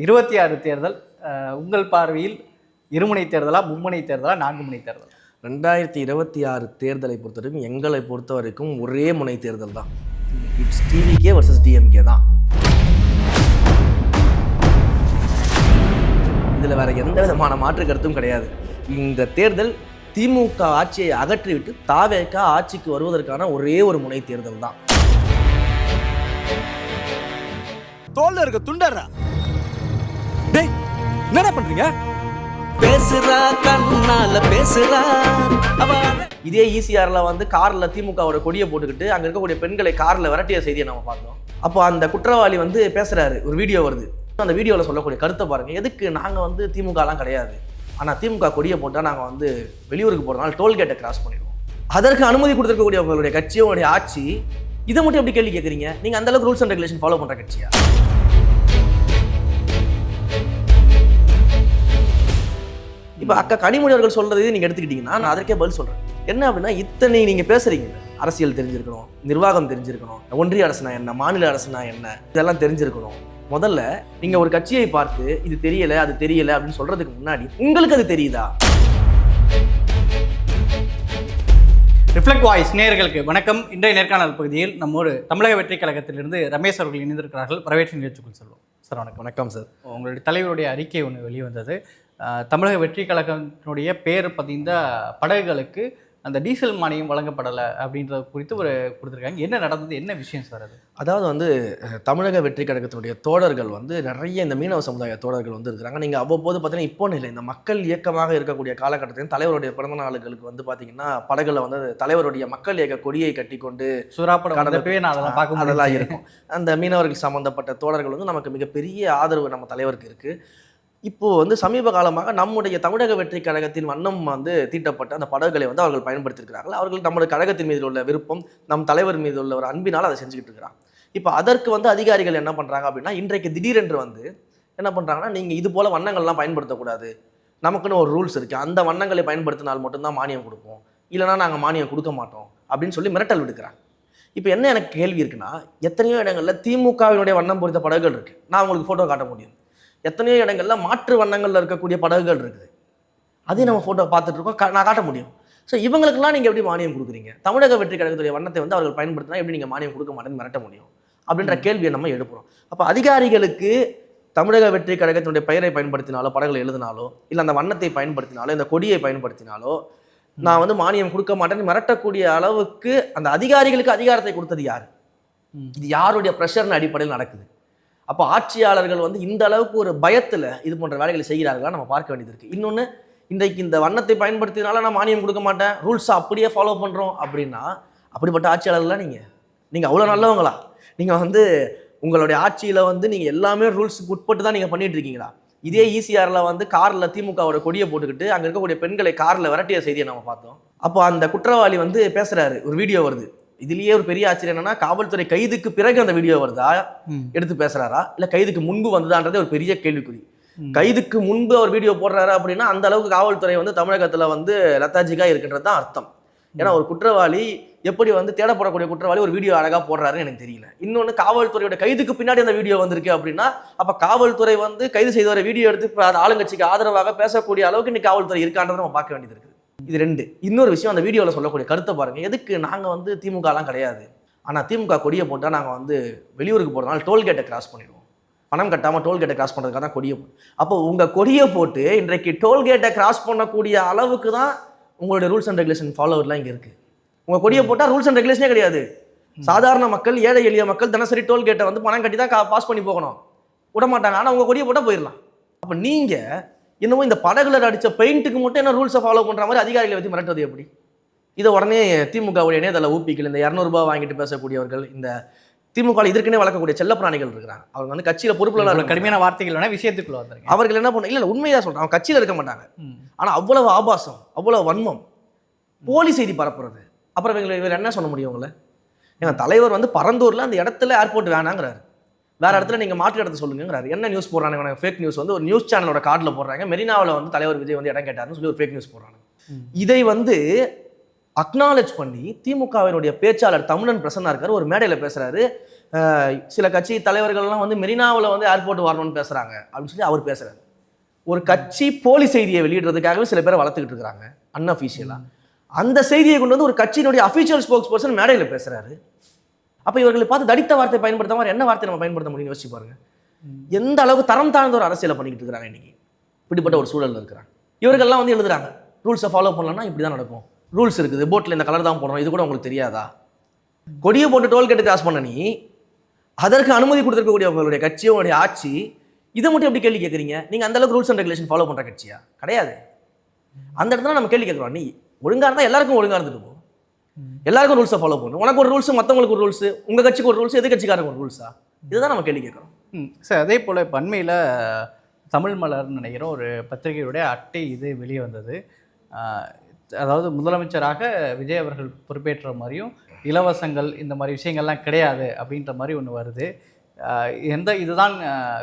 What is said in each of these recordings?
இருபத்தி ஆறு தேர்தல் உங்கள் பார்வையில் இருமுனை தேர்தலா மும்முனை தேர்தலா நான்கு முனை தேர்தல்? ரெண்டாயிரத்தி இருபத்தி ஆறு தேர்தலை பொறுத்த வரைக்கும் எங்களை பொறுத்த வரைக்கும் ஒரே முனை தேர்தல் தான். இட்ஸ் டிவிகே வர்சஸ் டிஎம்கே தான். இதில் வேற எந்த விதமான மாற்று கருத்தும் கிடையாது. இந்த தேர்தல் திமுக ஆட்சியை அகற்றிவிட்டு தாவேக ஆட்சிக்கு வருவதற்கான ஒரே ஒரு முனை தேர்தல் தான். தோல்ல இருக்க துண்டர்றா. டேய் என்னடா பண்றீங்க? பேசுறா கண்ணால பேசுறா. இதே ஈசிஆர்ல வந்து கார்ல திமுகவோட கொடியை போட்டுக்கிட்டு அங்க இருக்கக்கூடிய பெண்களை கார்ல விரட்டிய செய்தியை நம்ம பார்த்தோம். அப்போ அந்த குற்றவாளி வந்து பேசுறாரு. ஒரு வீடியோ வருது. அந்த வீடியோவில் சொல்லக்கூடிய கருத்தை பாருங்க. எதுக்கு நாங்க வந்து திமுகலாம் கிடையாது. ஆனா திமுக கொடியை போட்டால் நாங்க வந்து வெளியூருக்கு போறதுனால டோல்கேட்டை கிராஸ் பண்ணிடுவோம். அதற்கு அனுமதி கொடுத்துருக்கக்கூடிய உங்களுடைய கட்சி உங்களுடைய ஆட்சி இதை மட்டும் எப்படி கேள்வி கேட்குறீங்க நீங்க அந்த அளவுக்கு ரூல்ஸ் அண்ட் ரெகுலேஷன் ஃபாலோ பண்ற கட்சியா? இப்போ அக்கா கனிமொழி அவர்கள் சொல்றது நீங்க எடுத்துக்கிட்டீங்கன்னா நான் அதற்கே பதில் சொல்றேன். என்ன அப்படின்னா இத்தனை நீங்க பேசுறீங்க. அரசியல் தெரிஞ்சிருக்கணும் நிர்வாகம் தெரிஞ்சிருக்கணும் ஒன்றிய அரசுனா என்ன மாநில அரசுனா என்ன இதெல்லாம் தெரிஞ்சிருக்கணும். முதல்ல நீங்க ஒரு கட்சியை பார்த்து இது தெரியல அது தெரியல அப்படின்னு சொல்றதுக்கு முன்னாடி உங்களுக்கு அது தெரியுதா? ரிஃப்ளெக்ட் வாய்ஸ் நேயர்களுக்கு வணக்கம். இன்றைய நேர்காணல் பகுதியில் நம்மோடு தமிழக வெற்றி கழகத்திலிருந்து ரமேஷ் அவர்கள் இணைந்திருக்கிறார்கள். பிரைவேட் நிகழ்ச்சிக்குள் செல்வோம். சார் வணக்கம். வணக்கம் சார். உங்களுடைய தலைவருடைய அறிக்கை ஒன்று வெளிவந்தது. தமிழக வெற்றி கழகத்தினுடைய பேர் பதிந்த படகுகளுக்கு அந்த டீசல் மானியம் வழங்கப்படலை அப்படின்றது குறித்து ஒரு கொடுத்துருக்காங்க. என்ன நடந்தது? என்ன விஷயம் சார் அது? அதாவது வந்து தமிழக வெற்றி கழகத்தினுடைய தோழர்கள் வந்து நிறைய இந்த மீனவ சமுதாய தோழர்கள் வந்து இருக்கிறாங்க. நீங்கள் அவ்வப்போது பார்த்தீங்கன்னா இப்போ இல்லை இந்த மக்கள் இயக்கமாக இருக்கக்கூடிய காலகட்டத்தில் தலைவருடைய பிறந்த நாளுகளுக்கு வந்து பார்த்தீங்கன்னா படகுல வந்து தலைவருடைய மக்கள் இயக்க கொடியை கட்டி கொண்டு சுறாப்படம் அதெல்லாம் பார்க்க அதெல்லாம் முடியல இருக்கும். அந்த மீனவர்கள் சம்பந்தப்பட்ட தோழர்கள் வந்து நமக்கு மிகப்பெரிய ஆதரவு நம்ம தலைவருக்கு இருக்கு. இப்போ வந்து சமீப காலமாக நம்முடைய தமிழக வெற்றி கழகத்தின் வண்ணம் வந்து தீட்டப்பட்ட அந்த படகுகளை வந்து அவர்கள் பயன்படுத்தியிருக்கிறார்கள். அவர்கள் நம்முடைய கழகத்தின் மீது உள்ள விருப்பம் நம் தலைவர் மீது உள்ள ஒரு அன்பினால் அதை செஞ்சுக்கிட்டு இருக்கிறாங்க. இப்போ அதற்கு வந்து அதிகாரிகள் என்ன பண்ணுறாங்க அப்படின்னா இன்றைக்கு திடீரென்று வந்து என்ன பண்ணுறாங்கன்னா நீங்கள் இது போல் வண்ணங்கள்லாம் பயன்படுத்தக்கூடாது. நமக்குன்னு ஒரு ரூல்ஸ் இருக்குது அந்த வண்ணங்களை பயன்படுத்தினால் மட்டும்தான் மானியம் கொடுப்போம். இல்லைன்னா நாங்கள் மானியம் கொடுக்க மாட்டோம் அப்படின்னு சொல்லி மிரட்டல் விடுக்கிறாங்க. இப்போ என்ன எனக்கு கேள்வி இருக்குன்னா எத்தனையோ இடங்களில் திமுகவினுடைய வண்ணம் பொறித்த படகுகள் இருக்குது நான் உங்களுக்கு ஃபோட்டோ காட்ட முடியும். எத்தனையோ இடங்கள்ல மாற்று வண்ணங்கள்ல இருக்கக்கூடிய படகுகள் இருக்குது. அதையும் நம்ம ஃபோட்டோ பார்த்துட்டு இருக்கோம் நான் காட்ட முடியும். ஸோ இவங்களுக்கெல்லாம் நீங்கள் எப்படி மானியம் கொடுக்குறீங்க? தமிழக வெற்றி கழகத்துடைய வண்ணத்தை வந்து அவர்கள் பயன்படுத்தினா எப்படி நீங்கள் மானியம் கொடுக்க மாட்டேன்னு மிரட்ட முடியும்? அப்படின்ற கேள்வியை நம்ம எழுப்புறோம். அப்போ அதிகாரிகளுக்கு தமிழக வெற்றி கழகத்தினுடைய பெயரை பயன்படுத்தினாலோ படகுகளை எழுதினாலோ இல்லை அந்த வண்ணத்தை பயன்படுத்தினாலோ இந்த கொடியை பயன்படுத்தினாலோ நான் வந்து மானியம் கொடுக்க மாட்டேன்னு மிரட்டக்கூடிய அளவுக்கு அந்த அதிகாரிகளுக்கு அதிகாரத்தை கொடுத்தது யார். இது யாருடைய ப்ரெஷர்னு அடிப்படையில் நடக்குது. அப்போ ஆட்சியாளர்கள் வந்து இந்த அளவுக்கு ஒரு பயத்தில் இது போன்ற வேலைகளை செய்கிறார்களா நம்ம பார்க்க வேண்டியது இருக்குது இன்னொன்று இன்றைக்கு இந்த வண்ணத்தை பயன்படுத்தினால நான் மானியம் கொடுக்க மாட்டேன் ரூல்ஸை அப்படியே ஃபாலோ பண்ணுறோம் அப்படின்னா அப்படிப்பட்ட ஆட்சியாளர்களா நீங்கள் நீங்கள் அவ்வளோ நல்லவங்களா? நீங்கள் வந்து உங்களுடைய ஆட்சியில் வந்து நீங்கள் எல்லாமே ரூல்ஸுக்கு உட்பட்டு தான் நீங்கள் பண்ணிட்டு இருக்கீங்களா? இதே ஈசிஆரில் வந்து காரில் திமுகவோட கொடியை போட்டுக்கிட்டு அங்கே இருக்கக்கூடிய பெண்களை காரில் விரட்டிய செய்தியை நம்ம பார்த்தோம். அப்போ அந்த குற்றவாளி வந்து பேசுகிறாரு ஒரு வீடியோ வருது. இதுலயே ஒரு பெரிய ஆச்சரியம் என்னன்னா காவல்துறை கைதுக்கு பிறகு அந்த வீடியோ வருதா. எடுத்து பேசுறாரா? இல்ல கைதுக்கு முன்பு வந்ததான்றதே ஒரு பெரிய கேள்விக்குறி. கைதுக்கு முன்பு அவர் வீடியோ போடுறாரு அப்படின்னா அந்த அளவுக்கு காவல்துறை வந்து தமிழகத்துல வந்து லத்தாஜிக்கா இருக்கின்றது தான் அர்த்தம். ஏன்னா ஒரு குற்றவாளி எப்படி வந்து தேடப்படக்கூடிய குற்றவாளி ஒரு வீடியோ அழகா போடுறாருன்னு எனக்கு தெரியல. இன்னொன்னு காவல்துறையோட கைதுக்கு பின்னாடி அந்த வீடியோ வந்திருக்கு அப்படின்னா அப்ப காவல்துறை வந்து கைது செய்தவரை வீடியோ எடுத்து ஆளுங்கட்சிக்கு ஆதரவாக பேசக்கூடிய அளவுக்கு இன்னைக்கு காவல்துறை இருக்கான்றதை நம்ம பார்க்க வேண்டியது இருக்குது இது ரெண்டு. இன்னொரு விஷயம் அந்த வீடியோவில் சொல்லக்கூடிய கருத்தை பாருங்கள் எதுக்கு நாங்கள் வந்து திமுகலாம் கிடையாது? ஆனால் திமுக கொடியை போட்டால் நாங்கள் வந்து வெளியூருக்கு போகிறதுனால டோல்கேட்டை கிராஸ் பண்ணிடுவோம். பணம் கட்டாமல் டோல்கேட்டை கிராஸ் பண்ணுறதுக்காக தான் கொடியை போ- அப்போ உங்கள் கொடியை போட்டு இன்றைக்கு டோல்கேட்டை கிராஸ் பண்ணக்கூடிய அளவுக்கு தான் உங்களுடைய ரூல்ஸ் அண்ட் ரெகுலேஷன் ஃபாலோவர்லாம் இங்கே இருக்குது உங்கள் கொடியை போட்டால் ரூல்ஸ் அண்ட் ரெகுலேஷனே கிடையாது. சாதாரண மக்கள் ஏழை எளிய மக்கள் தினசரி டோல்கேட்டை வந்து பணம் கட்டி தான் பாஸ் பண்ணி போகணும். விட மாட்டாங்க ஆனால் உங்கள் கொடியை போட்டால் போயிடலாம். அப்போ நீங்கள் என்னமோ இந்த படகுல அடிச்ச பெயிண்ட்டுக்கு மட்டும் என்ன ரூல்ஸை ஃபாலோ பண்ற மாதிரி அதிகாரிகளை வச்சு மிரட்டுறது எப்படி? இதை உடனே திமுகவுடைய இணையதள ஊப்பிகள் இந்த இரநூறுபா வாங்கிட்டு பேசக்கூடியவர்கள் இந்த திமுக இதற்குனே வளர்க்கக்கூடிய செல்லப்பிராணிகள் இருக்கிறாங்க. அவங்க வந்து கட்சியில பொறுப்புல கடுமையான வார்த்தைகள் வேணா விஷயத்துக்குள்ள வந்துருங்க அவர்கள் என்ன பண்ண இல்ல இல்ல, உண்மையா சொல்றேன். அவங்க கட்சியில இருக்க மாட்டாங்க. ம். ஆனா அவ்வளவு ஆபாசம் அவ்வளவு வன்மம் போலி செய்தி பரப்புறது. அப்புறம் இவங்களை இவர் என்ன சொல்ல முடியும் உங்களை? ஏன்னா தலைவர் வந்து பரந்தூர்ல அந்த இடத்துல ஏர்போர்ட் வேணாங்கிறாரு. வேற இடத்துல நீங்க மாற்று இடத்த சொல்லுங்கிறாரு என்ன நியூஸ் போடுறாங்க ஃபேக் நியூஸ் வந்து ஒரு நியூஸ் சேனலோட கார்டில் போடுறாங்க. மெரினாவில் வந்து தலைவர் விஜய் வந்து இடம் கேட்டாருன்னு சொல்லி ஒரு ஃபேக் நியூஸ் போடுறாங்க. இதை வந்து அக்னாலேஜ் பண்ணி திமுகவினுடைய பேச்சாளர் தமிழன் பிரசன்னா இருக்காரு. ஒரு மேடையில் பேசுறாரு. அஹ், சில கட்சி தலைவர்கள்லாம் வந்து மெரினாவில் வந்து ஏர்போர்ட் வரணும்னு பேசுகிறாங்க அப்படின்னு சொல்லி அவர் பேசுகிறார் ஒரு கட்சி போலி செய்தியை வெளியிடுறதுக்காகவே சில பேரை வளர்த்துக்கிட்டு இருக்கிறாங்க அன்அஃபீஷியலாக அந்த செய்தியை கொண்டு வந்து ஒரு கட்சியினுடைய அஃபீஷியல் ஸ்போக்ஸ் பர்சன் மேடையில் பேசுகிறாரு அப்போ இவர்களை பார்த்து தடித்த வார்த்தை பயன்படுத்தாமல் என்ன வார்த்தை நம்ம பயன்படுத்த முடியும்னு யோசிச்சு பாருங்க. எந்த அளவுக்கு தரம் தாழ்ந்த ஒரு அரசியலை பண்ணிக்கிட்டு இருக்கிறாங்க இன்னைக்கு. இப்படிப்பட்ட ஒரு சூழலில் இருக்கிறாங்க. இவர்கள்லாம் வந்து எழுதுறாங்க ரூல்ஸை ஃபாலோ பண்ணலன்னா இப்படி தான் நடக்கும். ரூல்ஸ் இருக்குது போட்டில் இந்த கலர் தான் போடணும். இது கூட உங்களுக்கு தெரியாதா? கொடியை போட்டு டோல்கேட்டு கிராஸ் பண்ண நீ அதற்கு அனுமதி கொடுத்துருக்கக்கூடிய உங்களுடைய கட்சி உங்களுடைய ஆட்சி இதை மட்டும் எப்படி கேள்வி கேட்குறீங்க? நீங்கள் அந்த அளவுக்கு ரூல்ஸ் அண்ட் ரெகுலேஷன் ஃபாலோ பண்ணுற கட்சியா? கிடையாது. அந்த இடத்துல நம்ம கேள்வி கேட்குறோம். நீ ஒழுங்காக இருந்தால் எல்லாருக்கும் ஒழுங்காக இருந்துட்டு எல்லாருக்கும் ரூல்ஸை ஃபாலோ பண்ணணும். உனக்கு ஒரு ரூல்ஸ் மற்றவங்களுக்கு ஒரு ரூல்ஸ் உங்கள் கட்சிக்கு ஒரு ரூல்ஸ் எது கட்சிக்காரங்க ஒரு ரூல்ஸா இதுதான் நம்ம கேள்வி கேட்குறோம். ம். சார் அதே போல் இப்போ அண்மையில் தமிழ் மலர்னு நினைக்கிற ஒரு பத்திரிகையுடைய அட்டை இது வெளியே வந்தது. அதாவது முதலமைச்சராக விஜய் அவர்கள் பொறுப்பேற்ற மாதிரியும் இலவசங்கள் இந்த மாதிரி விஷயங்கள்லாம் கிடையாது அப்படின்ற மாதிரி ஒன்று வருது. எந்த இதுதான்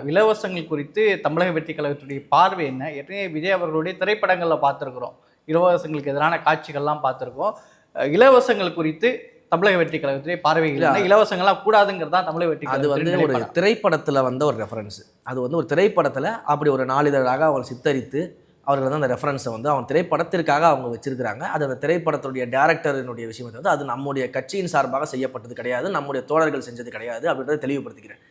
இலவசங்கள் குறித்து தமிழக வெற்றி கழகத்துடைய பார்வை என்ன? ஏற்கனவே விஜய் அவர்களுடைய திரைப்படங்களில் பார்த்துருக்குறோம். இலவசங்களுக்கு எதிரான காட்சிகள்லாம் பார்த்துருக்கோம். இலவசங்கள் குறித்து தமிழக வெற்றி கழகத்துடைய பார்வைகள் என்ன இலவசங்கள்லாம் கூடாதுங்கிறது தான் தமிழக வெற்றி அது வந்து ஒரு. திரைப்படத்தில் வந்த ஒரு ரெஃபரன்ஸ் அது வந்து ஒரு திரைப்படத்தில் அப்படி ஒரு நாளிதழாக அவங்க சித்தரித்து அவர்கள் வந்து அந்த ரெஃபரன்ஸை வந்து அவன் திரைப்படத்திற்காக அவங்க வச்சிருக்கிறாங்க. அது அந்த திரைப்படத்துடைய டேரக்டரினுடைய விஷயம். வந்து அது நம்முடைய கட்சியின் சார்பாக செய்யப்பட்டது கிடையாது. நம்முடைய தோழர்கள் செஞ்சது கிடையாது அப்படின்றத தெளிவுபடுத்திக்கிறேன்.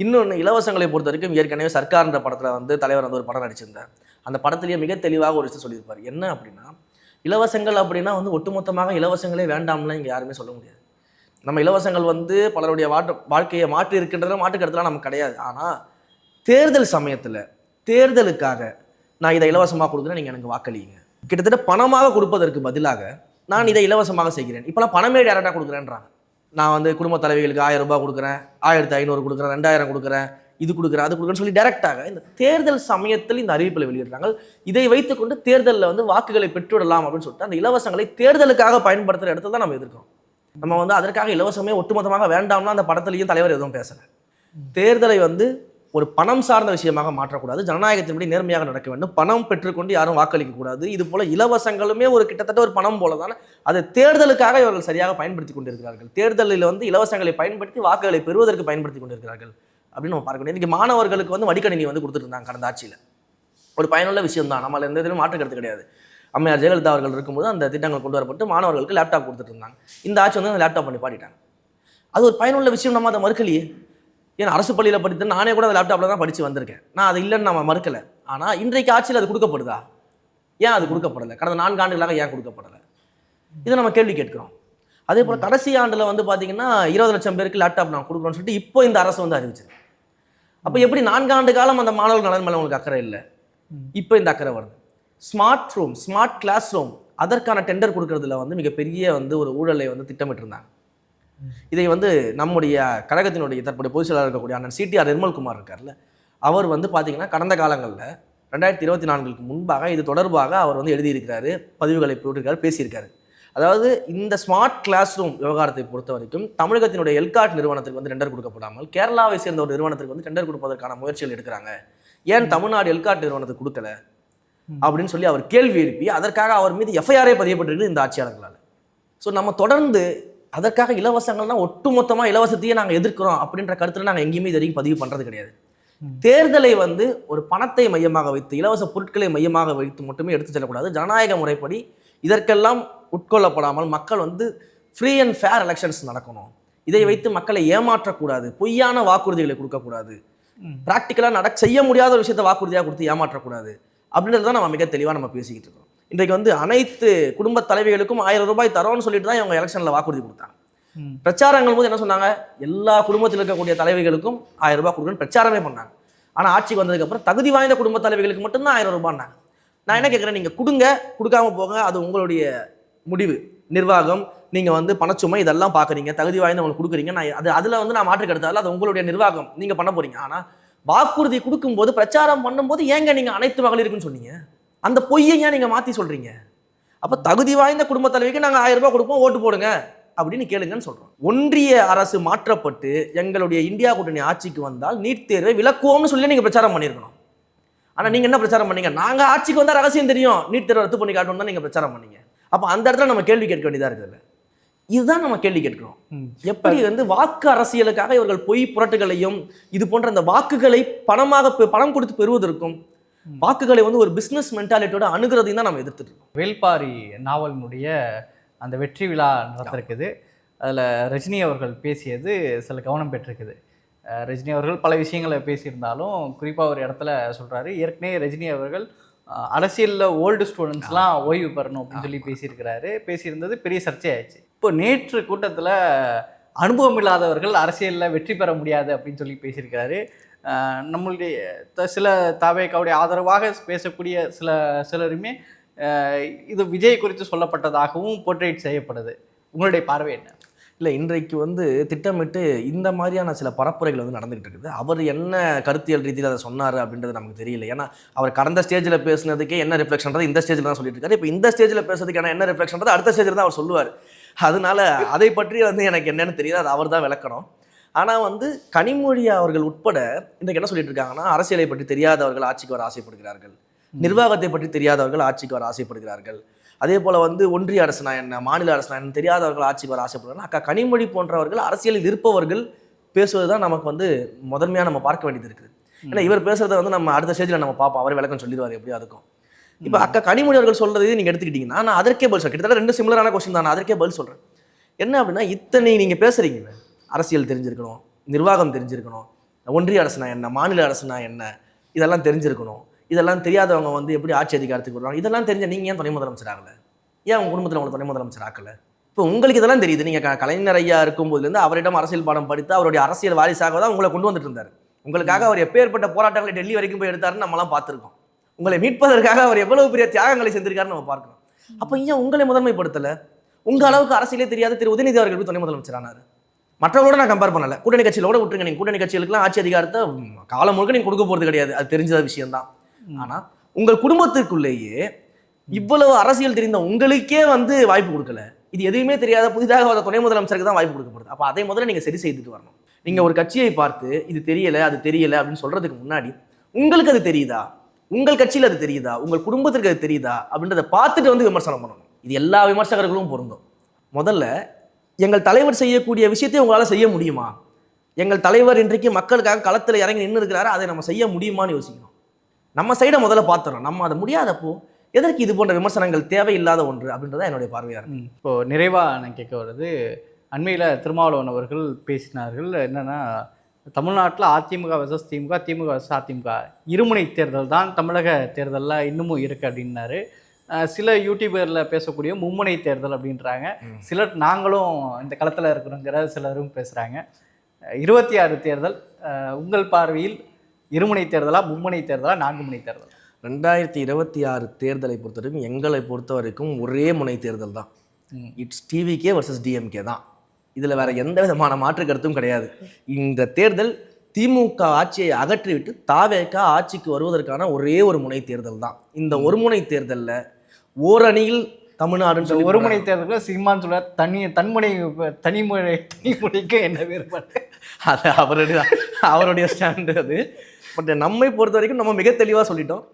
இன்னொன்று இலவசங்களை பொறுத்த வரைக்கும் ஏற்கனவே சர்க்கார்ன்ற படத்தில் வந்து தலைவர் வந்து ஒரு படம் நடிச்சிருந்தார். அந்த படத்திலேயே மிக தெளிவாக ஒரு விஷயம் சொல்லியிருப்பார். என்ன அப்படின்னா இலவசங்கள் அப்படின்னா வந்து ஒட்டுமொத்தமாக இலவசங்களே வேண்டாம்லாம் இங்கே யாருமே சொல்ல முடியாது. நம்ம இலவசங்கள் வந்து பலருடைய வாட்டு வாழ்க்கையை மாற்றி இருக்கின்றத மாற்று நமக்கு கிடையாது. ஆனால் தேர்தல் சமயத்தில் தேர்தலுக்காக நான் இதை இலவசமாக கொடுக்குறேன் நீங்கள் எனக்கு வாக்களிங்க. கிட்டத்தட்ட பணமாக கொடுப்பதற்கு பதிலாக நான் இதை இலவசமாக செய்கிறேன். இப்போலாம் பணமே டேரெக்டாக கொடுக்குறேன்றாங்க. நான் வந்து குடும்ப தலைவிகளுக்கு ஆயிரம் ரூபாய் கொடுக்குறேன் ஆயிரத்தி ஐநூறு கொடுக்குறேன் ரெண்டாயிரம் கொடுக்குறேன் இது கொடுக்குறேன் அது கொடுக்குறேன்னு சொல்லி டேரெக்டாக இந்த தேர்தல் சமயத்தில் இந்த அறிவிப்பில் வெளியிடுறாங்க. இதை வைத்துக்கொண்டு தேர்தலில் வந்து வாக்குகளை பெற்றுவிடலாம் அப்படின்னு சொல்லிட்டு அந்த இலவசங்களை தேர்தலுக்காக பயன்படுத்துகிற இடத்துல தான் நம்ம எதிர்க்கிறோம். நம்ம வந்து அதற்காக இலவசமே ஒட்டுமொத்தமாக வேண்டாம்னா அந்த படத்துலையும் தலைவர் எதுவும் பேசலை. தேர்தலை வந்து ஒரு பணம் சார்ந்த விஷயமாக மாற்றக்கூடாது. ஜனநாயகத்தின்படி நேர்மையாக நடக்க வேண்டும். பணம் பெற்றுக்கொண்டு யாரும் வாக்களிக்க கூடாது இது போல இலவசங்களுமே ஒரு கிட்டத்தட்ட ஒரு பணம் போல தானே அதை தேர்தலுக்காக இவர்கள் சரியாக பயன்படுத்தி கொண்டிருக்கிறார்கள். தேர்தலில் வந்து இலவசங்களை பயன்படுத்தி வாக்குகளை பெறுவதற்கு பயன்படுத்தி கொண்டிருக்கிறார்கள். அப்படின்னு நம்ம பார்க்க முடியும். இன்றைக்கி மாணவர்களுக்கு வந்து மடிக்கணினி வந்து கொடுத்துருந்தாங்க கடந்த ஆட்சியில். ஒரு பயனுள்ள விஷயம் தான் நம்மள எந்த இதிலும் மாற்று கருத்து கிடையாது. அம்மையார் ஜெயலலிதா அவர்கள் இருக்கும்போது அந்த திட்டங்கள் கொண்டு வரப்பட்டு மாணவர்களுக்கு லேப்டாப் கொடுத்துட்டு இருந்தாங்க இந்த ஆட்சி வந்து அந்த லேப்டாப் பண்ணி பாடிட்டாங்க. அது ஒரு பயனுள்ள விஷயம். நம்ம அதை மறுக்கலையே. ஏன்னா அரசு பள்ளியில் படித்து நானே கூட அந்த லேப்டாப்பில் தான் படித்து வந்திருக்கேன். நான் அது இல்லைன்னு நம்ம மறுக்கலை. ஆனால் இன்றைக்கு ஆட்சியில் அது கொடுக்கப்படுதா? ஏன் அது கொடுக்கப்படலை? கடந்த நான்கு ஆண்டுகளாக ஏன் கொடுக்கப்படலை? இதை நம்ம கேள்வி கேட்கிறோம். அதே போல் கடைசி ஆண்டில் வந்து பார்த்தீங்கன்னா இருபது லட்சம் பேருக்கு லேப்டாப் நான் கொடுக்குறோன்னு சொல்லிட்டு இப்போ இந்த அரசு வந்து அறிவிச்சிருக்கு. அப்போ எப்படி நான்காண்டு காலம் அந்த மாணவர்கள் நலன் மேலே உங்களுக்கு அக்கறை இல்லை? இப்போ இந்த அக்கறை வருது. Smart room smart class room அதற்கான டெண்டர் கொடுக்கறதுல வந்து மிகப்பெரிய வந்து ஒரு ஊழலை வந்து திட்டமிட்டிருந்தாங்க. இதை வந்து நம்முடைய கழகத்தினுடைய தற்போதைய பொதுச் செயலாளர் இருக்கக்கூடிய அண்ணன் சிடிஆர் நிர்மல்குமார் இருக்கார்ல அவர் வந்து பார்த்தீங்கன்னா கடந்த காலங்களில் ரெண்டாயிரத்தி இருபத்தி நான்குக்கு முன்பாக இது தொடர்பாக அவர் வந்து எழுதியிருக்கிறாரு பதிவுகளை போட்டிருக்காரு பேசியிருக்காரு. அதாவது இந்த ஸ்மார்ட் கிளாஸ் ரூம் விவகாரத்தை பொறுத்த வரைக்கும் தமிழகத்தினுடைய எல்காட் நிறுவனத்துக்கு வந்து டெண்டர் கொடுக்கப்படாமல் கேரளாவை சேர்ந்த ஒரு நிறுவனத்துக்கு வந்து டெண்டர் கொடுப்பதற்கான முயற்சிகள் எடுக்கிறாங்க. ஏன் தமிழ்நாடு எல்காட் நிறுவனத்துக்கு கொடுக்கல? அப்படின்னு சொல்லி அவர் கேள்வி எழுப்பி அதற்காக அவர் மீது எஃப்ஐஆரே பதியப்பட்டிருக்கு இந்த ஆட்சியாளர்களால். ஸோ நம்ம தொடர்ந்து அதற்காக இலவசங்கள்லாம் ஒட்டுமொத்தமாக இலவசத்தையே நாங்கள் எதிர்க்கிறோம் அப்படின்ற கருத்தில் நாங்கள் எங்கேயுமே இது வரைக்கும் பதிவு பண்ணுறது கிடையாது. தேர்தலை வந்து ஒரு பணத்தை மையமாக வைத்து இலவச பொருட்களை மையமாக வைத்து மட்டுமே எடுத்து செல்லக்கூடாது. ஜனநாயக முறைப்படி இதற்கெல்லாம் உட்கொள்ளப்படாமல் மக்கள் வந்து ஃப்ரீ அண்ட் ஃபேர் எலெக்ஷன்ஸ் நடக்கணும். இதை வைத்து மக்களை ஏமாற்றக்கூடாது. பொய்யான வாக்குறுதிகளை கொடுக்கக்கூடாது. ப்ராக்டிக்கலாக நட செய்ய முடியாத ஒரு விஷயத்தை வாக்குறுதியாக கொடுத்து ஏமாற்றக்கூடாது. அப்படின்றது தான் நம்ம மிக தெளிவாக நம்ம பேசிக்கிட்டு இருக்கோம். இன்றைக்கு வந்து அனைத்து குடும்ப தலைவிகளுக்கும் ஆயிரம் ரூபாய் தரோன்னு சொல்லிட்டு தான் இவங்க எலெக்ஷனில் வாக்குறுதி கொடுத்தாங்க. பிரச்சாரங்கள் போது என்ன சொன்னாங்க? எல்லா குடும்பத்தில் இருக்கக்கூடிய தலைவிகளுக்கும் ஆயிரம் ரூபாய் கொடுக்கணும்னு பிரச்சாரமே பண்ணாங்க. ஆனால் ஆட்சிக்கு வந்ததுக்கப்புறம் தகுதி வாய்ந்த குடும்ப தலைவிகளுக்கு மட்டும்தான் ஆயிரம் ரூபான்னாங்க நான் என்ன கேட்குறேன் நீங்கள் கொடுங்க கொடுக்காம போங்க அது உங்களுடைய முடிவு நிர்வாகம் நீங்கள் வந்து பணச்சுமை இதெல்லாம் பார்க்குறீங்க தகுதி வாய்ந்த உங்களுக்கு கொடுக்குறீங்க நான் அது அதில் வந்து நான் மாற்று கருத்தால அது உங்களுடைய நிர்வாகம். நீங்கள் பண்ண போகிறீங்க ஆனால் வாக்குறுதி கொடுக்கும்போது பிரச்சாரம் பண்ணும்போது ஏங்க நீங்கள் அனைத்து மகளிருக்குன்னு சொன்னீங்க? அந்த பொய்யை ஏன் நீங்கள் மாற்றி சொல்கிறீங்க அப்போ தகுதி வாய்ந்த குடும்ப தலைவிக்கு நாங்கள் ஆயிரம் ரூபாய் கொடுப்போம் ஓட்டு போடுங்க அப்படின்னு கேளுங்கன்னு சொல்கிறோம் ஒன்றிய அரசு மாற்றப்பட்டு எங்களுடைய இந்தியா கூட்டணி ஆட்சிக்கு வந்தால் நீட் தேர்வை விளக்குவோம்னு சொல்லி நீங்கள் பிரச்சாரம் பண்ணியிருக்கணும். ஆனால் நீங்கள் என்ன பிரச்சாரம் பண்ணீங்க? நாங்கள் ஆட்சிக்கு வந்தால் ரகசியம் தெரியும். நீட் தேர்வை ரத்து பண்ணி காட்டணும் தான் நீங்கள் பிரச்சாரம் பண்ணீங்க. அப்போ அந்த இடத்துல நம்ம கேள்வி கேட்க வேண்டியதாக இருக்குதுல்ல இதுதான் நம்ம கேள்வி கேட்கிறோம். எப்படி வந்து வாக்கு அரசியலுக்காக இவர்கள் பொய் புரட்டுகளையும் இது போன்ற அந்த வாக்குகளை பணமாக பணம் கொடுத்து பெறுவதற்கும் வாக்குகளை வந்து ஒரு பிசினஸ் மென்டாலிட்டியோட அணுகிறதையும் தான் நம்ம எதிர்த்துட்டு இருக்கோம். வேல்பாரி நாவலினுடைய அந்த வெற்றி விழா நடந்திருக்குது. அதில் ரஜினி அவர்கள் பேசியது சில கவனம் பெற்றிருக்குது. ரஜினி அவர்கள் பல விஷயங்களை பேசியிருந்தாலும் குறிப்பாக ஒரு இடத்துல சொல்கிறாரு ஏற்கனவே ரஜினி அவர்கள் அரசியல்ல ஓல்டு ஸ்டூடெண்ட்ஸ்லாம் ஓய்வு பெறணும் அப்படின்னு சொல்லி பேசியிருக்கிறாரு. பேசியிருந்தது பெரிய சர்ச்சையாயிடுச்சு. இப்போ நேற்று கூட்டத்தில் அனுபவம் இல்லாதவர்கள் அரசியலில் வெற்றி பெற முடியாது அப்படின்னு சொல்லி பேசியிருக்கிறாரு. அஹ், நம்மளுடைய சில தாவேக்காவுடைய ஆதரவாக பேசக்கூடிய சில சிலருமே இது விஜய் குறித்து சொல்லப்பட்டதாகவும் போர்ட்ரேட் செய்யப்படுது. உங்களுடைய பார்வை என்ன? இல்லை இன்றைக்கு வந்து திட்டமிட்டு இந்த மாதிரியான சில பரப்புரைகள் வந்து நடந்துகிட்டு இருக்குது. அவர் என்ன கருத்தியல் ரீதியில் அதை சொன்னார் அப்படின்றது நமக்கு தெரியல. ஏன்னா அவர் கடந்த ஸ்டேஜில் பேசுனதுக்கே என்ன ரிஃப்ளெக்ஷன்றது இந்த ஸ்டேஜில் தான் சொல்லிட்டு இருக்காரு. இப்போ இந்த ஸ்டேஜில் பேசுறதுக்கான என்ன ரிஃப்ளெக்ஷன்றது அடுத்த ஸ்டேஜில் தான் அவர் சொல்லுவார். அதனால அதை பற்றி வந்து எனக்கு என்னன்னு தெரியாது அது அவர் தான் விளக்கணும். ஆனால் வந்து கனிமொழி அவர்கள் உட்பட இன்றைக்கு என்ன சொல்லிட்டு இருக்காங்கன்னா அரசியலை பற்றி தெரியாதவர்கள் ஆட்சிக்கு வர ஆசைப்படுகிறார்கள். நிர்வாகத்தை பற்றி தெரியாதவர்கள் ஆட்சிக்கு வர ஆசைப்படுகிறார்கள். அதே போல் வந்து ஒன்றிய அரசுனா என்ன மாநில அரசுனா என்ன தெரியாதவர்கள் ஆட்சிக்கு வர ஆசைப்படுறாங்க அக்கா கனிமொழி போன்றவர்கள் அரசியலில் இருப்பவர்கள் பேசுவது தான் நமக்கு வந்து முதன்மையாக நம்ம பார்க்க வேண்டியது இருக்குது. ஏன்னா இவர் பேசுறத வந்து நம்ம அடுத்த ஸ்டேஜில் நம்ம பார்ப்போம். அவர் விளக்கம் சொல்லிடுவார் எப்படி அதுக்கும் இப்போ அக்கா கனிமொழி அவர்கள் சொல்றது நீங்கள் எடுத்துக்கிட்டீங்கன்னா நான் அதற்கே பதில் சொல்றேன். கிட்டத்தட்ட ரெண்டு சிமிலரான கொஸ்டின் தான். நான் அதற்கே பதில் சொல்கிறேன் என்ன அப்படின்னா இத்தனை நீங்கள் பேசுறீங்க. அரசியல் தெரிஞ்சிருக்கணும் நிர்வாகம் தெரிஞ்சிருக்கணும் ஒன்றிய அரசுனா என்ன மாநில அரசுனா என்ன இதெல்லாம் தெரிஞ்சிருக்கணும். இதெல்லாம் தெரியாதவங்க வந்து எப்படி ஆட்சி அதிகாரத்துக்கு வருவாங்க? இதெல்லாம் தெரிஞ்ச நீங்கள் ஏன் துணை முதலமைச்சர் ஆகலை? ஏன் உங்கள் குடும்பத்தில் உங்களை துணை முதலமைச்சர் ஆக்கலை? இப்போ உங்களுக்கு இதெல்லாம் தெரியுது. நீங்கள் க- கலைஞர் ஐயா இருக்கும்போதுலேருந்து அவரிடம் அரசியல் பாடம் படித்து அவருடைய அரசியல் வாரிசாக தான் உங்களை கொண்டு வந்துட்டு இருந்தார். உங்களுக்காக அவர் எப்பேற்பட்ட போராட்டங்களை டெல்லி வரைக்கும் போய் எடுத்தாருன்னு நம்மலாம் பார்த்துருக்கோம். உங்களை மீட்பதற்காக அவர் எவ்வளவு பெரிய தியாகங்களை செஞ்சிருக்காருன்னு நம்ம பார்க்கணும் அப்போ ஏன் உங்களை முதன்மைப்படுத்தலை? உங்கள் அளவுக்கு அரசியலே தெரியாத திரு உதயநிதி அவர்கள் எப்படி துணை முதலமைச்சர் ஆனார்? மற்றவங்களோட நான் கம்பேர் பண்ணலை. கூட்டணி கட்சியிலோட விட்டுருங்க. நீங்கள் கூட்டணி கட்சிகளுக்குலாம் ஆட்சி அதிகாரத்தை காலம் முழுக்க நீங்கள் கொடுக்க போகிறது கிடையாது. அது தெரிஞ்ச விஷயம்தான். ஆனா உங்கள் குடும்பத்திற்குள்ளேயே இவ்வளவு அரசியல் தெரிந்த உங்களுக்கே வந்து வாய்ப்பு கொடுக்கல. இது எதுவுமே தெரியாத புதிதாக வந்த துணை முதலமைச்சருக்கு தான் வாய்ப்பு கொடுக்கப்படுது. அப்ப அதை முதல்ல நீங்க சரி செய்துட்டு வரணும். நீங்க ஒரு கட்சியை பார்த்து இது தெரியல அது தெரியல அப்படின்னு சொல்றதுக்கு முன்னாடி உங்களுக்கு அது தெரியுதா? உங்கள் கட்சியில் அது தெரியுதா? உங்கள் குடும்பத்திற்கு அது தெரியுதா? அப்படின்றத பார்த்துட்டு வந்து விமர்சனம் பண்ணணும். இது எல்லா விமர்சகர்களும் பொருந்தும். முதல்ல எங்கள் தலைவர் செய்யக்கூடிய விஷயத்தை உங்களால் செய்ய முடியுமா? எங்கள் தலைவர் இன்றைக்கு மக்களுக்காக களத்தில் இறங்கி நின்று இருக்கிறாரு அதை நம்ம செய்ய முடியுமான்னு யோசிக்கணும். நம்ம சைடை முதல்ல பார்த்துறோம் நம்ம அதை முடியாதப்போ எதற்கு இது போன்ற விமர்சனங்கள் தேவையில்லாத ஒன்று அப்படின்றத என்னுடைய பார்வையாக இருக்கு. ம். இப்போ நிறைவாக நான் கேட்க வருது அண்மையில் திருமாவளவன் அவர்கள் பேசினார்கள். என்னன்னா தமிழ்நாட்டில் அதிமுக வர்சஸ் திமுக திமுக வர்சஸ் அதிமுக இருமுனை தேர்தல் தான் தமிழக தேர்தலில் இன்னமும் இருக்குது அப்படின்னாரு. சில யூடியூபரில் பேசக்கூடிய மும்முனை தேர்தல் அப்படின்றாங்க. சிலர் நாங்களும் இந்த களத்தில் இருக்கிறோங்கிற சிலரும் பேசுகிறாங்க இருபத்தி ஆறு தேர்தல் உங்கள் பார்வையில் இருமுனை தேர்தலா மும்முனை தேர்தலா நான்கு முனை தேர்தல்? ரெண்டாயிரத்தி இருபத்தி ஆறு தேர்தலை பொறுத்த வரைக்கும் எங்களை பொறுத்த வரைக்கும் ஒரே முனை தேர்தல் தான். இட்ஸ் டிவிகே வர்சஸ் டிஎம்கே தான். இதில் வேற எந்த விதமான மாற்று கருத்தும் கிடையாது. இந்த தேர்தல் திமுக ஆட்சியை அகற்றிவிட்டு தாவேக்கா ஆட்சிக்கு வருவதற்கான ஒரே ஒரு முனை தேர்தல் தான். இந்த ஒரு முனை தேர்தலில் ஓரணியில் தமிழ்நாடுன்னு சொல்லி ஒரு முனை தேர்தலுக்கு சீமான் சொல்ல தனி தன்முனை தனிமுறை தனிமுறைக்கு என்ன வேறுபாடு? அது அவருடைய அவருடைய ஸ்டாண்டு அது. பட் நம்மை பொறுத்த வரைக்கும் நம்ம மிக தெளிவாக சொல்லிட்டோம்.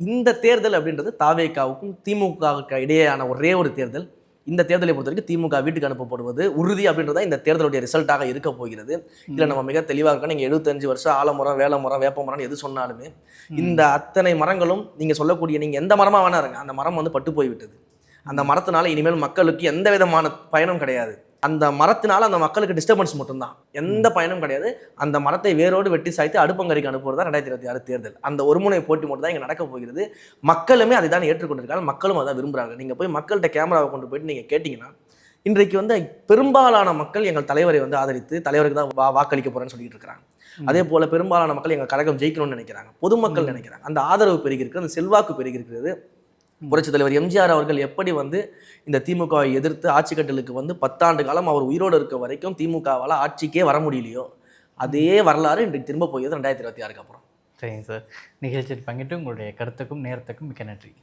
இந்த தேர்தல் அப்படின்றது தாவேக்காவுக்கும் திமுகவுக்கு இடையேயான ஒரே ஒரு தேர்தல். இந்த தேர்தலை பொறுத்த வரைக்கும் திமுக வீட்டுக்கு அனுப்பப்படுவது உறுதி அப்படின்றத இந்த தேர்தலுடைய ரிசல்ட்டாக இருக்க போகிறது. இல்லை நம்ம மிக தெளிவாக இருக்கோம். நீங்கள் எழுபத்தஞ்சு வருஷம் ஆலமரம் வேலமரம் வேப்பமரம் எது சொன்னாலுமே இந்த அத்தனை மரங்களும் நீங்கள் சொல்லக்கூடிய நீங்கள் எந்த மரமாக வேணா இருங்க. அந்த மரம் வந்து பட்டு போய் விட்டது அந்த மரத்தினால இனிமேல் மக்களுக்கு எந்த விதமான பயனும் கிடையாது. அந்த மரத்தினால அந்த மக்களுக்கு டிஸ்டர்பன்ஸ் மட்டும்தான். எந்த பயனும் கிடையாது. அந்த மரத்தை வேரோடு வெட்டி சாய்த்து அடுப்பங்கரைக்கு அனுப்புவது தான் ரெண்டாயிரத்தி இருபத்தி ஆறு தேர்தல். அந்த ஒரு முனை போட்டி மட்டும் தான் இங்கே நடக்க போகிறது. மக்களுமே அதை தான் ஏற்றுக்கொண்டிருக்காங்க மக்களும் அதான் விரும்புகிறாங்க நீங்கள் போய் மக்கள்கிட்ட கேமராவை கொண்டு போயிட்டு நீங்கள் கேட்டிங்கன்னா இன்றைக்கு வந்து பெரும்பாலான மக்கள் எங்கள் தலைவரை வந்து ஆதரித்து தலைவருக்கு தான் வா வாக்களிக்க போறேன்னு சொல்லிட்டு இருக்காங்க அதே போல பெரும்பாலான மக்கள் எங்கள் கழகம் ஜெயிக்கணும்னு நினைக்கிறாங்க. பொதுமக்கள் நினைக்கிறாங்க. அந்த ஆதரவு பெருகி இருக்கு அந்த செல்வாக்கு பெருகி புரட்சித் தலைவர் எம்ஜிஆர் அவர்கள் எப்படி வந்து இந்த திமுகவை எதிர்த்து ஆட்சி கட்டலுக்கு வந்து பத்தாண்டு காலம் அவர் உயிரோடு இருக்க வரைக்கும் திமுகவால் ஆட்சிக்கே வர முடியலையோ அதே வரலாறு இன்றைக்கு திரும்ப போகிறது ரெண்டாயிரத்தி இருபத்தி ஆறுக்கு அப்புறம். சரிங்க சார். நிகழ்ச்சியில் பங்கிட்டு உங்களுடைய கருத்துக்கும் நேரத்துக்கும் மிக்க நன்றி.